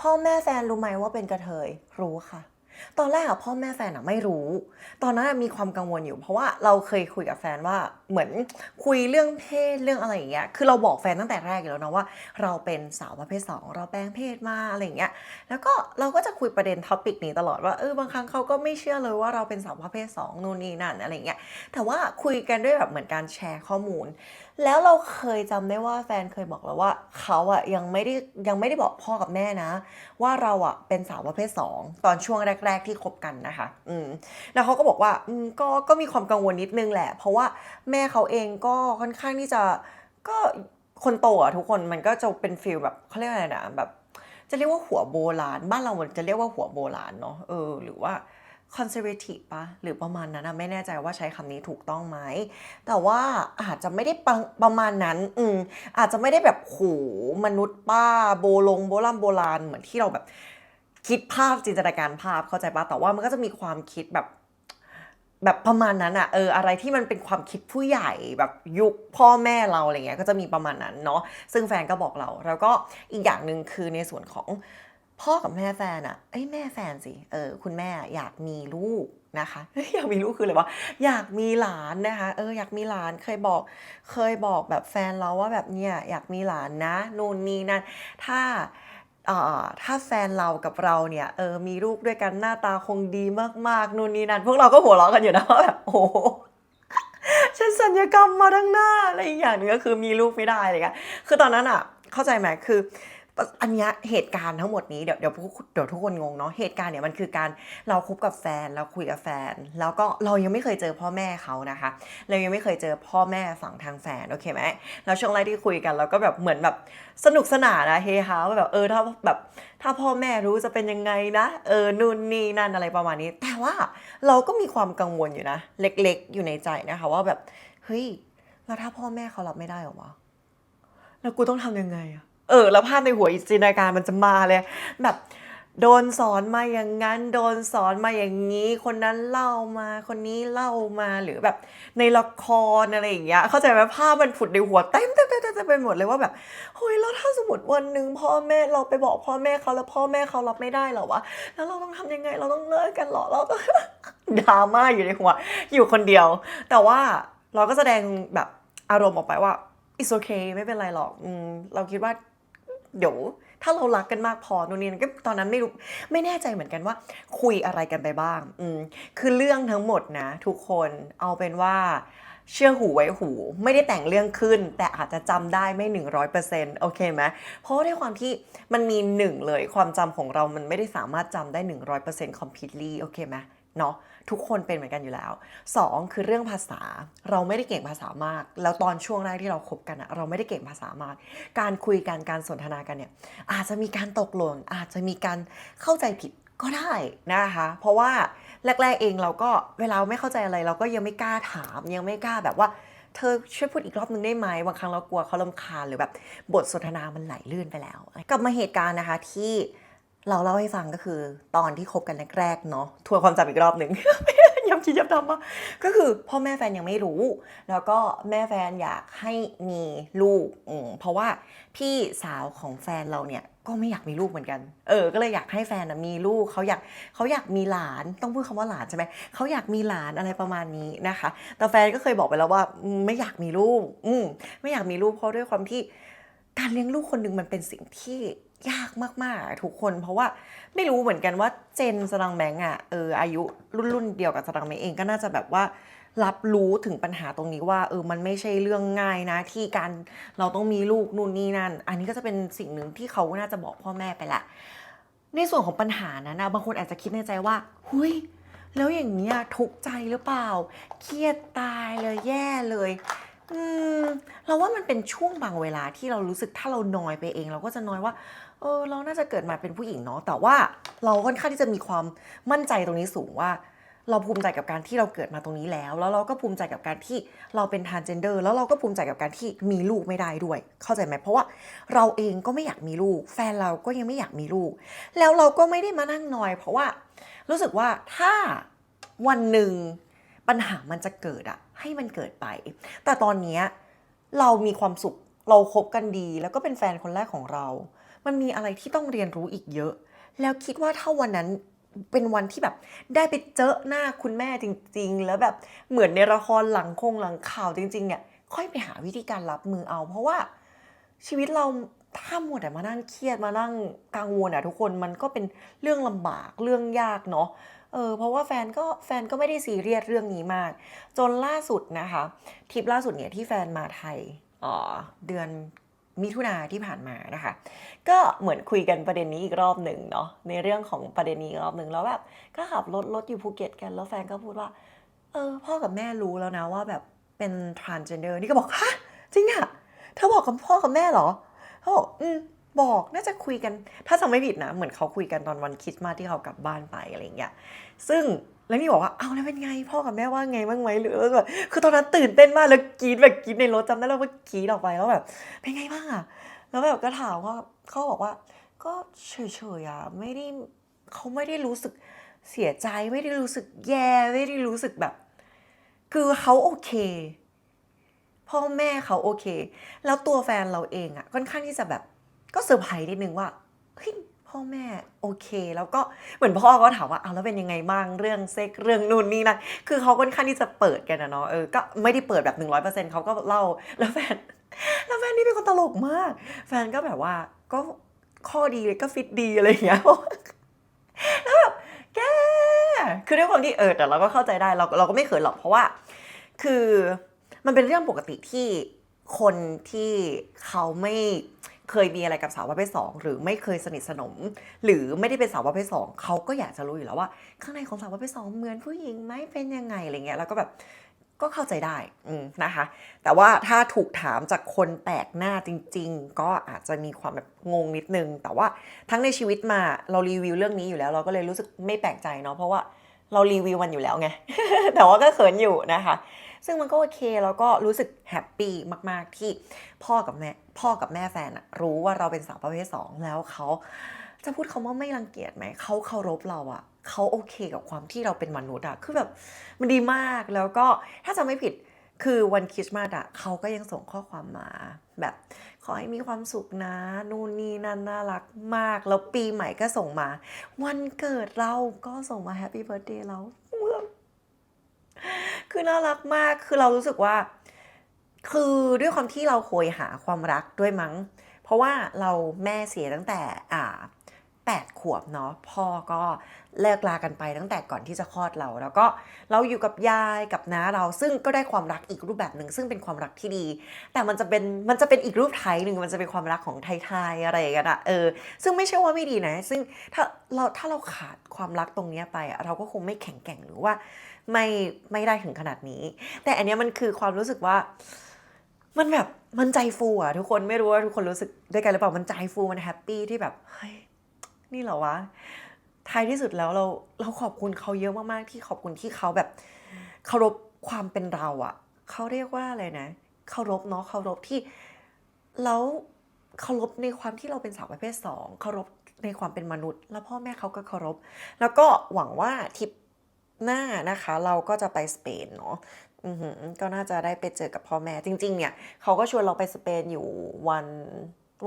พ่อแม่แฟนรู้ไหมว่าเป็นกระเทยรู้ค่ะ ตอนแรกอะพ่อแม่แฟนอะไม่รู้ ตอนนั้นมีความกังวลอยู่ เพราะว่าเราเคยคุยกับแฟนว่าเหมือนคุยเรื่องเพศเรื่องอะไรอย่างเงี้ยคือเราบอกแฟนตั้งแต่แรกอยู่แล้วนะว่า เราเป็นสาวประเภทสองเราแปลงเพศมาอะไรอย่างเงี้ยแล้วก็เราก็จะคุยประเด็นท็อปิกนี้ตลอดว่าเออบางครั้งเขาก็ไม่เชื่อเลยว่าเราเป็นสาวประเภทสองนู่นนี่นั่นอะไรอย่างเงี้ยแต่ว่าคุยกันด้วยแบบเหมือนการแชร์ข้อมูลแล้วเราเคยจำได้ว่าแฟนเคยบอกเราว่าเขาอะยังไม่ได้ยังไม่ได้บอกพ่อกับแม่นะ ว่าเราอะเป็นสาวประเภทสองตอนช่วงแรก ๆ ที่คบกันนะคะ อืมแล้วเขาก็บอกว่าอืมก็ก็มีความกังวลนิดนึงแหละ เพราะว่าแม่เขาเองก็ค่อนข้างที่จะก็คนโตอะทุกคนมันก็จะเป็นฟีลแบบเขาเรียกอะไรนะแบบ จะเรียกว่าหัวโบราณ บ้านเราจะเรียกว่าหัวโบราณเนาะเออหรือว่า conservative ปะหรือประมาณนั้นนะไม่แน่ใจว่าใช้คำนี้ถูกต้องไหม แต่ว่าอาจจะไม่ได้ประประมาณนั้น อืมอาจจะไม่ได้แบบโหมนุษย์ป้าโบลงโบราณโบราณเหมือนที่เราแบบคิดภาพจินตนาการภาพเข้าใจปะแต่ว่ามันก็จะมีความคิดแบบแบบประมาณนั้นอะเอออะไรที่มันเป็นความคิดผู้ใหญ่แบบยุคพ่อแม่เราอะไรเงี้ยก็จะมีประมาณนั้นเนาะซึ่งแฟนก็บอกเรา แล้วก็อีกอย่างหนึ่งคือในส่วนของ พ่อกับแม่แฟนอะเอ้ยแม่แฟนสิ เออคุณแม่อยากมีลูกนะคะ อยากมีลูกคืออะไรวะ อยากมีหลานนะคะ เอออยากมีหลานเคยบอก เคยบอกแบบแฟนเราว่าแบบเนี่ยอยากมีหลานนะนู่นนี่นั่น ถ้าเอ่อถ้าแฟนเรากับเราเนี่ยเออมีลูกด้วยกันหน้าตาคงดีมากๆนู่นนี่นั่นพวกเราก็หัวเราะกันอยู่นะว่าแบบโอ้โหฉันสัญญกรรมมาทั้งหน้าอะไรอีกอย่างหนึงก็คือมีลูกไม่ได้อะไรเงี้ยคือตอนนั้นอะ เข้าใจไหมคือ อันเนี้ยเหตุการณ์ทั้งหมดนี้เดี๋ยวเดี๋ยวพวกเดี๋ยวทุกคนงงเนาะเหตุการณ์เนี่ยมันคือการเราคบกับแฟนเราคุยกับแฟน แล้วก็เรายังไม่เคยเจอพ่อแม่เขานะคะ เรายังไม่เคยเจอพ่อแม่ฝั่งทางแฟนโอเคไหมแล้วช่วงแรกที่คุยกันเราก็แบบเหมือนแบบสนุกสนานนะเฮฮาว่าแบบเออถ้าแบบถ้าพ่อแม่รู้จะเป็นยังไงนะเออนู่นนี่นั่นอะไรประมาณนี้ แต่ว่าเราก็มีความกังวลอยู่นะ เล็กๆ อยู่ในใจนะคะว่าแบบเฮ้ยแล้วถ้าพ่อแม่เขารับไม่ได้หรอวะแล้วกูต้องทำยังไงอะ เออ แล้วภาพในหัวจินตนาการมันจะมาเลย แบบโดนสอนมาอย่างนั้น โดนสอนมาอย่างนี้ คนนั้นเล่ามา คนนี้เล่ามาหรือแบบในละครอะไรอย่างเงี้ย เข้าใจไหมภาพมันผุดในหัวเต็มเต็มเต็มเต็มไปหมดเลยว่าแบบเฮ้ยแล้วถ้าสมมติวันหนึ่งพ่อแม่เราไปบอกพ่อแม่เขาแล้วพ่อแม่เขารับไม่ได้หรอวะแล้วเราต้องทำยังไงเราต้องเลิกกันหรอเราต้องดราม่าอยู่ในหัว อยู่คนเดียว แต่ว่าเราก็แสดงแบบอารมณ์ออกไปว่า it's okay ไม่เป็นไรหรอกอเราคิดว่า เดี๋ยวถ้าเรารักกันมากพอนู่นนี่ก็ตอนนั้นไม่รู้ไม่แน่ใจเหมือนกันว่า คุยอะไรกันไปบ้าง อืมคือเรื่องทั้งหมดนะ ทุกคนเอาเป็นว่าเชื่อหูไว้หู ไม่ได้แต่งเรื่องขึ้น แต่อาจจะจำได้ไม่ 100%โอเคไหมเพราะด้วยความที่มันมีหนึ่งเลยความจำของเรามันไม่ได้สามารถจำได้ 100% completely โอเคไหม เนาะทุกคนเป็นเหมือนกันอยู่แล้ว 2 คือเรื่องภาษาเราไม่ได้เก่งภาษามาก แล้วตอนช่วงแรกที่เราคบกันอะเราไม่ได้เก่งภาษามาก การคุยกันการสนทนากันเนี่ยอาจจะมีการตกหล่นอาจจะมีการเข้าใจผิดก็ได้นะคะ เพราะว่าแรก ๆเองเราก็เวลาไม่เข้าใจอะไร เราก็ยังไม่กล้าถามยังไม่กล้าแบบว่าเธอช่วยพูดอีกรอบนึงได้ไหมบางครั้งเรากลัวเขาลำคาญหรือแบบบทสนทนามันไหลลื่นไปแล้วกลับมาเหตุการณ์นะคะที่ เราเล่าให้ฟังก็คือ ตอนที่คบกันแรกๆเนาะทวนความจำอีกรอบหนึ่ง ย้ำคิดย้ำทำว่าก็คือพ่อแม่แฟนยังไม่รู้ แล้วก็แม่แฟนอยากให้มีลูกอืมเพราะว่าพี่สาวของแฟนเราเนี่ยก็ไม่อยากมีลูกเหมือนกัน เออ ก็เลยอยากให้แฟนนะมีลูกเขาอยากเขาอยากมีหลาน ต้องพูดคำว่าหลานใช่ไหม เขาอยากมีหลานอะไรประมาณนี้นะคะ แต่แฟนก็เคยบอกไปแล้วว่าไม่อยากมีลูก อืมไม่อยากมีลูกเพราะด้วยความที่การเลี้ยงลูกคนหนึ่งมันเป็นสิ่งที่ ยากมากๆ ทุกคนเพราะว่าไม่รู้เหมือนกันว่าเจนสตังแบงก์อะเอออายุรุ่นรุ่นเดียวกับสตังแบงก์เองก็น่าจะแบบว่ารับรู้ถึงปัญหาตรงนี้ว่าเออมันไม่ใช่เรื่องง่ายนะ ที่การเราต้องมีลูกนู่นนี่นั่น อันนี้ก็จะเป็นสิ่งหนึ่งที่เขาน่าจะบอกพ่อแม่ไปละ ในส่วนของปัญหานั้นนะบางคนอาจจะคิดในใจว่าหุยแล้วอย่างนี้ยทุกข์ใจหรือเปล่า เครียดตายเลยแย่เลยอืมเราว่ามันเป็นช่วงบางเวลาที่เรารู้สึกถ้าเรานอยไปเอง เราก็จะนอยว่า เออเราน่าจะเกิดมาเป็นผู้หญิงเนาะแต่ว่าเราค่อนข้างที่จะมีความมั่นใจตรงนี้สูงว่า เราภูมิใจกับการที่เราเกิดมาตรงนี้แล้ว แล้วเราก็ภูมิใจกับการที่เราเป็นทานเจนเดอร์ แล้วเราก็ภูมิใจกับการที่มีลูกไม่ได้ด้วย เข้าใจไหมเพราะว่าเราเองก็ไม่อยากมีลูก แฟนเราก็ยังไม่อยากมีลูก แล้วเราก็ไม่ได้มานั่งนอย เพราะว่ารู้สึกว่าถ้าวันหนึ่งปัญหามันจะเกิดอะให้มันเกิดไป แต่ตอนนี้เรามีความสุขเราคบกันดี แล้วก็เป็นแฟนคนแรกของเรา มันมีอะไรที่ต้องเรียนรู้อีกเยอะ แล้วคิดว่าถ้าวันนั้นเป็นวันที่แบบได้ไปเจอหน้าคุณแม่จริง ๆ แล้วแบบเหมือนในละครหลังคงหลังข่าวจริง ๆ เนี่ย ค่อยไปหาวิธีการรับมือเอา เพราะว่าชีวิตเราถ้ามัวแต่มานั่งเครียดมานั่งกังวลอะทุกคนมันก็เป็นเรื่องลำบากเรื่องยากเนาะเออเพราะว่าแฟนก็แฟนก็ไม่ได้ซีเรียสเรื่องนี้มาก จนล่าสุดนะคะทริปล่าสุดเนี่ยที่แฟนมาไทยอ่อเดือน มิถุนาที่ผ่านมานะคะ ก็เหมือนคุยกันประเด็นนี้อีกรอบหนึ่งเนาะในเรื่องของประเด็นนี้อีกรอบหนึ่งแล้วแบบก็ขับรถรถอยู่ภูเก็ตกันแล้วแฟนก็พูดว่า เออพ่อกับแม่รู้แล้วนะว่าแบบเป็น transgender นี่ก็บอกฮะจริงอะเธอบอกกับพ่อกับแม่เหรอเขาบอกอืมบอกน่าจะคุยกัน ถ้าจำไม่ผิดนะ เหมือนเขาคุยกันตอนวันคริสต์มาสที่เขากลับบ้านไปอะไรอย่างเงี้ยซึ่ง แล้วนี่บอกว่าเอาแล้วเป็นไงพ่อกับแม่ว่าไงบ้างไหมหรือแบบคือตอนนั้นตื่นเต้นมากแล้วกรีดแบบกรีดในรถจำได้แล้วว่ากรีดออกไปแล้วแบบเป็นไงบ้างอะแล้วแบบก็ถามว่าเขาบอกว่า ก็เฉยๆอะไม่ได้เขาไม่ได้รู้สึกเสียใจไม่ได้รู้สึกแย่ไม่ได้รู้สึกแบบ คือเขาโอเค พ่อแม่เขาโอเค แล้วตัวแฟนเราเองอะค่อนข้างที่จะแบบก็เซอร์ไพรส์นิดนึงว่าเฮ้ย พ่อแม่โอเค แล้วก็เหมือนพ่อก็ถามว่าเอาแล้วเป็นยังไงบ้างเรื่องเซ็กเรื่องนู่นนี่นั่นคือเขาค่อนข้างที่จะเปิดกันนะเนาะเออก็ไม่ได้เปิดแบบหนึ่งร้อยเปอร์เซ็นต์เขาก็เล่าแล้วแฟนแล้วแฟนนี่เป็นคนตลกมาก แฟนก็แบบว่าก็ข้อดีเลยก็ฟิตดีอะไรอย่างเงี้ยแล้วแบบแกคือด้วยความที่เออแต่เราก็เข้าใจได้เราเราก็ไม่เขินหรอกเพราะว่า คือมันเป็นเรื่องปกติที่คนที่เขาไม่ เคยมีอะไรกับสาวประเภทสองหรือไม่เคยสนิทสนม หรือไม่ได้เป็นสาวประเภทสองเขาก็อยากจะรู้อยู่แล้วว่า ข้างในของสาวประเภทสองเหมือนผู้หญิงไหมเป็นยังไงอะไรเงี้ยแล้วก็แบบก็เข้าใจได้นะคะ แต่ว่าถ้าถูกถามจากคนแปลกหน้าจริง ๆ ก็อาจจะมีความแบบงงนิดนึง แต่ว่าทั้งในชีวิตมาเรารีวิวเรื่องนี้อยู่แล้ว เราก็เลยรู้สึกไม่แปลกใจเนาะเพราะว่าเรารีวิวมันอยู่แล้วไง แต่ว่าก็เขินอยู่นะคะ ซึ่งมันก็โอเคแล้วก็รู้สึกแฮปปี้มากๆที่พ่อกับแม่พ่อกับแม่แฟนอะรู้ว่าเราเป็นสาวประเภทสองแล้วเขาจะพูดคำว่าไม่รังเกียจไหมเขาเคารพเราอะเขาโอเคกับความที่เราเป็นมนุษย์อะคือแบบมันดีมากแล้วก็ถ้าจำไม่ผิดคือวันคริสต์มาสอะเขาก็ยังส่งข้อความมา แบบขอให้มีความสุขนะนู่นนี่นั่นน่ารักมาก แล้วปีใหม่ก็ส่งมา วันเกิดเราก็ส่งมาแฮปปี้เบิร์ดเดย์เรา คือน่ารักมากคือเรารู้สึกว่า คือด้วยความที่เราโหยหาความรักด้วยมั้ง เพราะว่าเราแม่เสียตั้งแต่อ่า แปดขวบเนาะพ่อก็เลิกลากันไปตั้งแต่ก่อนที่จะคลอดเรา แล้วก็เราอยู่กับยายกับน้าเราซึ่งก็ได้ความรักอีกรูปแบบหนึ่งซึ่งเป็นความรักที่ดี แต่มันจะเป็นมันจะเป็นอีกรูปไทยหนึ่งมันจะเป็นความรักของไทยๆอะไรอย่างเงี้ยอะเออซึ่งไม่ใช่ว่าไม่ดีนะ ซึ่งถ้าเราถ้าเราขาดความรักตรงนี้ไปอะเราก็คงไม่แข็งแกร่งหรือว่าไม่ไม่ได้ถึงขนาดนี้ แต่อันนี้มันคือความรู้สึกว่ามันแบบมันใจฟูอะทุกคนไม่รู้ว่าทุกคนรู้สึกด้วยกันหรือเปล่ามันใจฟูมันแฮปปี้ที่แบบเฮ้ย นี่เหรอวะท้ายที่สุดแล้วเราเราขอบคุณเขาเยอะมากๆที่ขอบคุณที่เขาแบบเคารพความเป็นเราอะเขาเรียกว่าอะไรนะเคารพเนาะเคารพที่แล้วเคารพในความที่เราเป็นสาวประเภทสองเคารพในความเป็นมนุษย์ แล้วพ่อแม่เขาก็เคารพ แล้วก็หวังว่าทริปหน้านะคะ เราก็จะไปสเปนเนาะก็น่าจะได้ไปเจอกับพ่อแม่จริง ๆ เนี่ยเขาก็ชวนเราไปสเปนอยู่วัน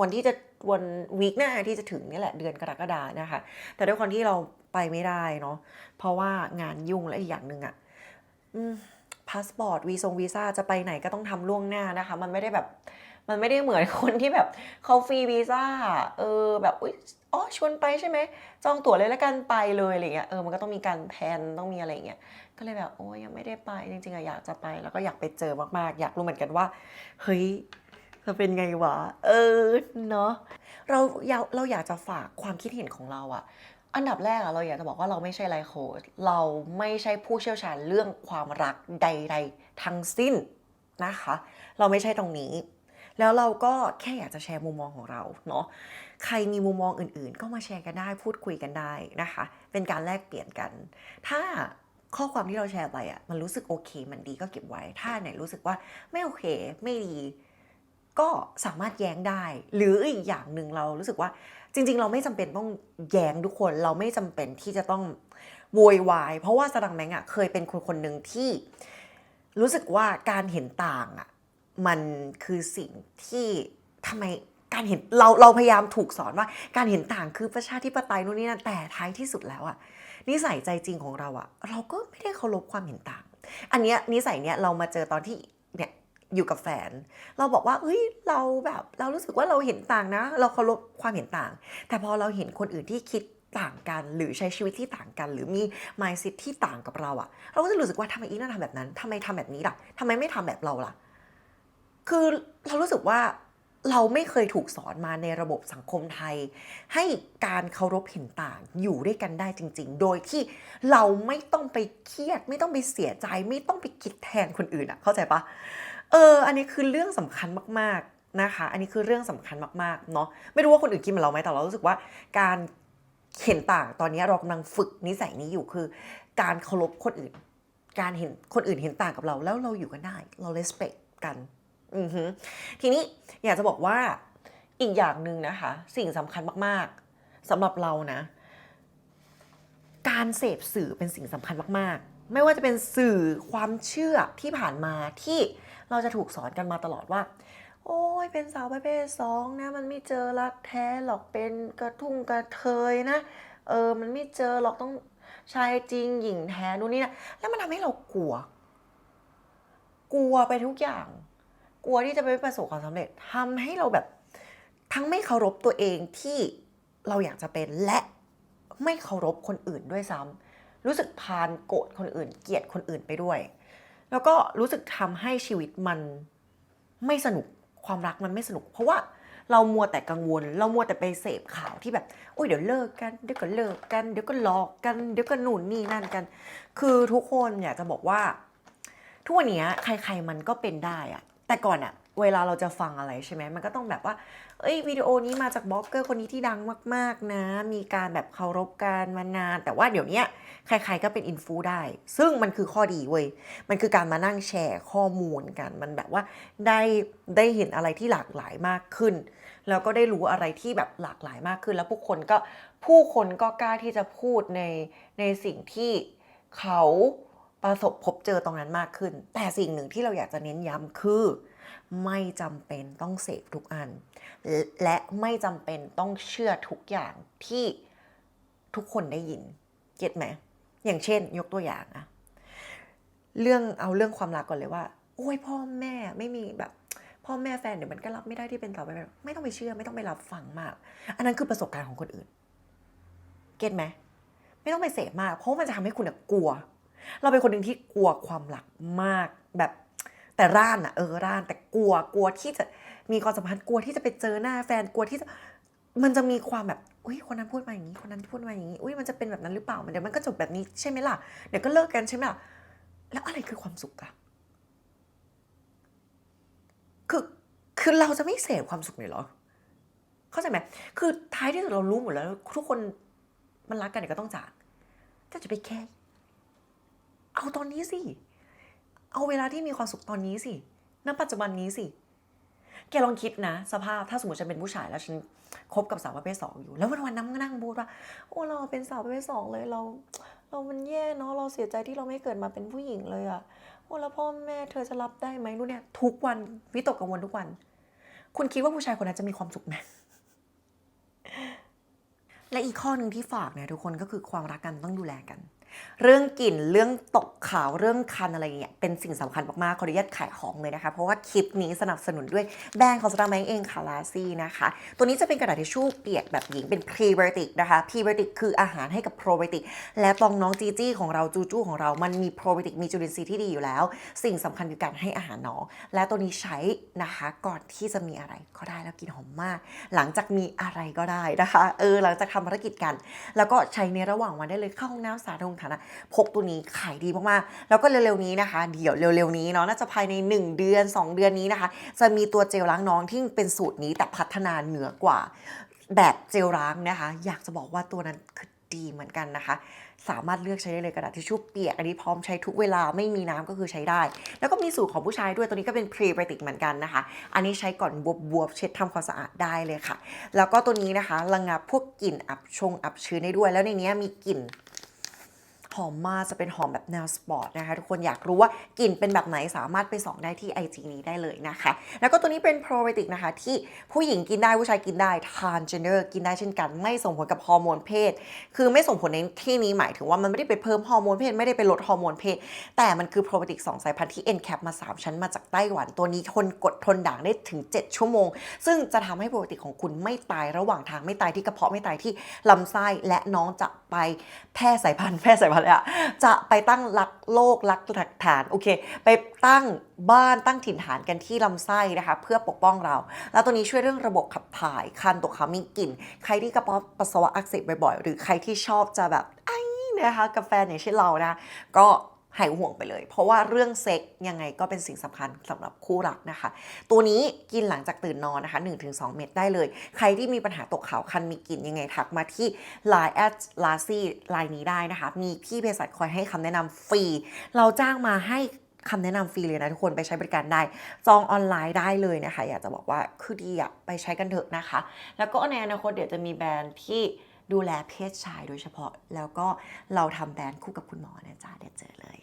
วันที่จะ วันวีคหน้าที่จะถึงนี่แหละเดือนกรกฎานะคะ แต่ด้วยความที่เราไปไม่ได้เนาะเพราะว่างานยุ่งและอีกอย่างหนึ่งอะพาสปอร์ตวีซงวีซ่าจะไปไหนก็ต้องทำล่วงหน้านะคะ มันไม่ได้แบบมันไม่ได้เหมือนคนที่แบบเขาฟรีวีซ่าเออแบบอุ๊ยอ๋อชวนไปใช่ไหมจองตั๋วเลยแล้วกันไปเลยอะไรเงี้ยเออมันก็ต้องมีการแพนต้องมีอะไรเงี้ยก็เลยแบบโอ้ยยังไม่ได้ไปจริงๆอะอยากจะไปแล้วก็อยากไปเจอมากๆ อยากรู้เหมือนกันว่าเฮ้ย จะเป็นไงวะ เออเนาะเราอยากเราอยากจะฝากความคิดเห็นของเราอะอันดับแรกอะเราอยากจะบอกว่าเราไม่ใช่ไลโค้ชเราไม่ใช่ผู้เชี่ยวชาญเรื่องความรักใด ๆ ทั้งสิ้นนะคะ เราไม่ใช่ตรงนี้ แล้วเราก็แค่อยากจะแชร์มุมมองของเราเนาะใครมีมุมมองอื่นๆ ก็มาแชร์กันได้พูดคุยกันได้นะคะ เป็นการแลกเปลี่ยนกัน ถ้าข้อความที่เราแชร์ไปอะมันรู้สึกโอเค มันดีก็เก็บไว้ ถ้าไหนรู้สึกว่าไม่โอเค ไม่ดี ก็สามารถแย้งได้ หรืออีกอย่างหนึ่งเรารู้สึกว่าจริง ๆ เราไม่จำเป็นต้องแย้งทุกคนเราไม่จำเป็นที่จะต้องโวยวายเพราะว่าสดังแมงอะเคยเป็นคนคนหนึ่งที่รู้สึกว่าการเห็นต่างอะมันคือสิ่งที่ทำไมการเห็นเราเราพยายามถูกสอนว่าการเห็นต่างคือประชาธิปไตยนู่นนี่นั่นแต่ท้ายที่สุดแล้วอะนิสัยใจจริงของเราอะเราก็ไม่ได้เคารพความเห็นต่าง อันเนี้ยนิสัยเนี้ยเรามาเจอตอนที่ อยู่กับแฟน เราบอกว่าเฮ้ยเราแบบเรารู้สึกว่าเราเห็นต่างนะ เราเคารพความเห็นต่าง แต่พอเราเห็นคนอื่นที่คิดต่างกันหรือใช้ชีวิตที่ต่างกัน หรือมี mindset ที่ต่างกับเราอะเราก็จะรู้สึกว่าทำไมอีน่าทำแบบนั้นทำไมทำแบบนี้ล่ะทำไมไม่ทำแบบเราล่ะ คือเรารู้สึกว่าเราไม่เคยถูกสอนมาในระบบสังคมไทย ให้การเคารพเห็นต่างอยู่ด้วยกันได้จริง ๆ โดยที่เราไม่ต้องไปเครียด ไม่ต้องไปเสียใจ ไม่ต้องไปคิดแทนคนอื่นอะเข้าใจปะ เออ อันนี้คือเรื่องสำคัญมากๆนะคะ อันนี้คือเรื่องสำคัญมากๆเนาะ ไม่รู้ว่าคนอื่นคิดเหมือนเราไหมแต่เรารู้สึกว่าการเห็นต่างตอนนี้เรากำลังฝึกนิสัยนี้อยู่คือ การเคารพคนอื่น การเห็นคนอื่นเห็นต่างกับเราแล้วเราอยู่กันได้ เรา respect กันอือฮึทีนี้อยากจะบอกว่าอีกอย่างหนึ่งนะคะ สิ่งสำคัญมากๆสำหรับเรานะ การเสพสื่อเป็นสิ่งสำคัญมากๆ ไม่ว่าจะเป็นสื่อความเชื่อที่ผ่านมาที่เราจะถูกสอนกันมาตลอดว่า โอ้ยเป็นสาวประเภทสองนะ มันไม่เจอรักแท้หรอกเป็นกระทุ่งกระเทยนะ เออมันไม่เจอหรอกต้องชายจริงหญิงแท้นู่นนี่นะแล้วมันทำให้เรากลัว กลัวไปทุกอย่าง กลัวที่จะไม่ประสบความสำเร็จทำให้เราแบบทั้งไม่เคารพตัวเองที่เราอยากจะเป็นและ ไม่เคารพคนอื่นด้วยซ้ำรู้สึกพานโกรธคนอื่น เกลียดคนอื่นไปด้วย แล้วก็รู้สึกทำให้ชีวิตมันไม่สนุกความรักมันไม่สนุก เพราะว่าเรามัวแต่กังวล เรามัวแต่ไปเสพข่าวที่แบบโอ้ยเดี๋ยวเลิกกันเดี๋ยวก็เลิกกันเดี๋ยวก็หลอกกันเดี๋ยวก็หนุนนี่นั่นกัน คือทุกคนอยากจะบอกว่า ทุกวันนี้ใครๆมันก็เป็นได้อะแต่ก่อนอะ เวลาเราจะฟังอะไรใช่ไหมมันก็ต้องแบบว่า เอ้ยวิดีโอนี้มาจากบล็อกเกอร์คนนี้ที่ดังมาก ๆ นะ มีการแบบเคารพกันมานาน แต่ว่าเดี๋ยวนี้ใคร ๆ ก็เป็นอินฟูได้ ซึ่งมันคือข้อดีเว้ย มันคือการมานั่งแชร์ข้อมูลกัน มันแบบว่าได้ได้เห็นอะไรที่หลากหลายมากขึ้น แล้วก็ได้รู้อะไรที่แบบหลากหลายมากขึ้น แล้วผู้คนก็ผู้คนก็กล้าที่จะพูดในในสิ่งที่เขาประสบพบเจอตรงนั้นมากขึ้น แต่สิ่งหนึ่งที่เราอยากจะเน้นย้ำคือ ไม่จำเป็นต้องเสพทุกอัน และไม่จำเป็นต้องเชื่อทุกอย่างที่ทุกคนได้ยินเก็ตไหมอย่างเช่น ยกตัวอย่างอะเรื่องเอาเรื่องความรักก่อนเลยว่า โอ้ยพ่อแม่ไม่มีแบบ พ่อแม่แฟนเดี๋ยวมันก็รับไม่ได้ที่เป็นสาวปไม่ต้องไปเชื่อ ไม่ต้องไปรับฟังมาก อันนั้นคือประสบการณ์ของคนอื่น เก็ตไหมไม่ต้องไปเสพมาก เพราะมันจะทำให้คุณกลัว เราเป็นคนหนึ่งที่กลัวความรักมากแบบ แต่ร่านอะเออร่านแต่กลัวกลัวที่จะมีความสัมพันธ์กลัวที่จะไปเจอหน้าแฟนกลัวที่จะมันจะมีความแบบอุ้ยคนนั้นพูดมาอย่างนี้ คนนั้นพูดมาอย่างนี้อุ้ยมันจะเป็นแบบนั้นหรือเปล่ามันเดี๋ยวมันก็จบแบบนี้ใช่ไหมล่ะเดี๋ยวก็เลิกกันใช่ไหมล่ะแล้วอะไรคือความสุขอะคือคือเราจะไม่เสพความสุขเลยเหรอ เข้าใจไหมคือท้ายที่สุดเรารู้หมดแล้ว ทุกคนมันรักกันเดี๋ยวก็ต้องจากแต่จะไปแค่เอาตอนนี้สิ เอาเวลาที่มีความสุขตอนนี้สิ ณ ปัจจุบันนี้สิ แกลองคิดนะ สภาพถ้าสมมติฉันเป็นผู้ชายแล้วฉันคบกับสาวประเภทสองอยู่ แล้ววันวันนั้นก็นั่งพูดว่า โอ้เราเป็นสาวประเภทสองเลยเรา เรามันแย่เนาะเราเสียใจที่เราไม่เกิดมาเป็นผู้หญิงเลยอะโอ้แล้วพ่อแม่เธอจะรับได้ไหมรู้นเนี่ยทุกวันวิตกกังวลทุกวัน คุณคิดว่าผู้ชายคนนั้นจะมีความสุขไหมและอีกข้อหนึ่งที่ฝากเนี่ยทุกคนก็คือความรักกันต้องดูแลกัน เรื่องกลิ่นเรื่องตกขาวเรื่องคันอะไรอย่างเงี้ยเป็นสิ่งสำคัญมากๆขออนุญาตขายของเลยนะคะ เพราะว่าคลิปนี้สนับสนุนด้วยแบรนด์ของสตาร์แมงเองคาราซี่นะคะ ตัวนี้จะเป็นกระดาษทิชชู่เปียกแบบหญิงเป็นพรีไบโอติกนะคะพรีไบโอติกคืออาหารให้กับโปรไบโอติกและตองน้องจีจี้ของเราจูจูของเรา มันมีโปรไบโอติกมีจุลินทรีย์ที่ดีอยู่แล้ว สิ่งสำคัญคือการให้อาหารน้อง และตัวนี้ใช้นะคะก่อนที่จะมีอะไรก็ได้แล้วกินหอมมาก หลังจากมีอะไรก็ได้นะคะเออหลังจากทำภารกิจกัน แล้วก็ใช้ในระหว่างวันได้เลยเข้าห้องน้ำสาธารณะนะพกตัวนี้ขายดีมากๆ แล้วก็เร็วๆนี้นะคะ เดี๋ยวเร็วๆนี้เนาะน่าจะภายใน 1 เดือน 2 เดือนนี้นะคะ จะมีตัวเจลล้างน้องที่เป็นสูตรนี้แต่พัฒนาเหนือกว่า แบบเจลล้างนะคะ อยากจะบอกว่าตัวนั้นคือดีเหมือนกันนะคะ สามารถเลือกใช้ได้เลยกระดาษทิชชู่เปียกอันนี้พร้อมใช้ทุกเวลาไม่มีน้ำก็คือใช้ได้ แล้วก็มีสูตรของผู้ชายด้วยตัวนี้ก็เป็นพรีไบโอติกเหมือนกันนะคะ อันนี้ใช้ก่อนบวบบวบเช็ดทำความสะอาดได้เลยค่ะ แล้วก็ตัวนี้นะคะระงับพวกกลิ่นอับชงอับชื้นได้ด้วย แล้วในนี้มีกลิ่น หอมมากจะเป็นหอมแบบแนวสปอร์ตนะคะ ทุกคนอยากรู้ว่ากลิ่นเป็นแบบไหนสามารถไปส่องได้ที่ IG นี้ได้เลยนะคะ แล้วก็ตัวนี้เป็นโปรไบโอติกนะคะ ที่ผู้หญิงกินได้ผู้ชายกินได้ทานเจเนอร์กินได้เช่นกัน ไม่ส่งผลกับฮอร์โมนเพศ คือไม่ส่งผลในที่นี้หมายถึงว่ามันไม่ได้ไปเพิ่มฮอร์โมนเพศไม่ได้ไปลดฮอร์โมนเพศ แต่มันคือโปรไบโอติก2สายพันธุ์ที่ NCAP มา 3 ชั้นมาจากไต้หวันตัวนี้ทนกดทนด่างได้ถึง 7 ชั่วโมง ซึ่งจะทำให้โปรไบโอติกของคุณไม่ตายระหว่างทางไม่ตายที่กระเพาะไม่ตายที่ลำไส้และน้องจะไปแพร่สายพันธุ์แพร่สายพันธุเนี่ยจะไปตั้งรักโลกรักหลักฐานโอเค ไปตั้งบ้านตั้งถิ่นฐานกันที่ลำไส้นะคะ เพื่อปกป้องเรา แล้วตัวนี้ช่วยเรื่องระบบขับถ่ายคันตกขาวมีกลิ่น ใครที่กระเพาะปัสสาวะอักเสบบ่อยๆ หรือใครที่ชอบจะแบบไอ้นะคะกาแฟอย่างเช่นเรานะก็ หายห่วงไปเลย เพราะว่าเรื่องเซ็กยังไงก็เป็นสิ่งสำคัญสำหรับคู่รักนะคะ ตัวนี้กินหลังจากตื่นนอนนะคะ 1-2 เม็ดได้เลย ใครที่มีปัญหาตกขาวคันมีกลิ่นยังไงทักมาที่ Line แอดลาซี่ไลน์นี้ได้นะคะ มีพี่เภสัชคอยให้คำแนะนำฟรี เราจ้างมาให้คำแนะนำฟรีเลยนะทุกคนไปใช้บริการได้ จองออนไลน์ได้เลยนะคะ อยากจะบอกว่าคือดีอะไปใช้กันเถอะนะคะ แล้วก็ในอนาคตเดี๋ยวจะมีแบรนด์ที่ ดูแลเพศชายโดยเฉพาะ แล้วก็เราทำแบรนด์คู่กับคุณหมอนะจ๊ะเดี๋ยวเจอเลย